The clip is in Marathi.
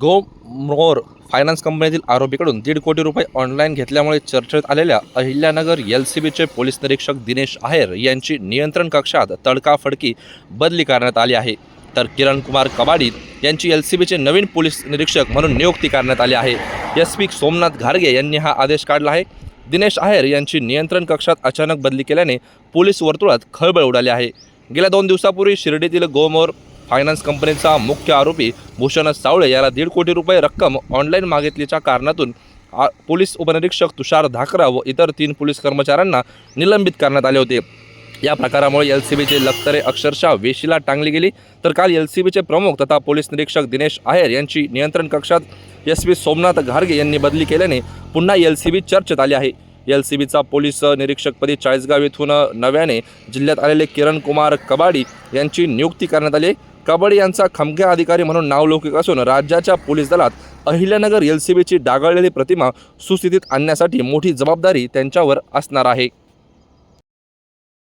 गो मोर फायनान्स कंपनीतील आरोपीकडून दीड कोटी रुपये ऑनलाईन घेतल्यामुळे चर्चेत आलेल्या अहिल्यानगर एल सी बीचे पोलीस निरीक्षक दिनेश आहेर यांची नियंत्रण कक्षात तडकाफडकी बदली करण्यात आली आहे. तर किरण कुमार कबाडी यांची एल सी बीचे नवीन पोलीस निरीक्षक म्हणून नियुक्ती करण्यात आली आहे. एस पी सोमनाथ घारगे यांनी हा आदेश काढला आहे. दिनेश आहेर यांची नियंत्रण कक्षात अचानक बदली केल्याने पोलीस वर्तुळात खळबळ उडाली आहे. गेल्या दोन दिवसापूर्वी शिर्डीतील गोमोर फायनान्स कंपनीचा मुख्य आरोपी भूषण सावळे याला दीड कोटी रुपये रक्कम ऑनलाईन मागितल्याच्या कारणातून आ- पोलीस उपनिरीक्षक तुषार धाकरा व इतर तीन पोलीस कर्मचाऱ्यांना निलंबित करण्यात आले होते. या प्रकारामुळे एल सी बीचे लक्तरे अक्षरशः वेशीला टांगली गेली. तर काल एल सी बीचे प्रमुख तथा पोलीस निरीक्षक दिनेश आहेर यांची नियंत्रण कक्षात एस पी सोमनाथ घारगे यांनी बदली केल्याने पुन्हा एल सी बी चर्चेत आली आहे. एल सी बीचा पोलीस निरीक्षकपदी चाळीसगाव येथून नव्याने जिल्ह्यात आलेले किरण कुमार कबाडी यांची नियुक्ती करण्यात आली आहे. कबाडी यांचा खमक्या अधिकारी म्हणून नावलौकिक असून राज्याच्या पोलीस दलात अहिल्यानगर एल सी बीची डागाळलेली प्रतिमा सुस्थितीत आणण्यासाठी मोठी जबाबदारी त्यांच्यावर असणार आहे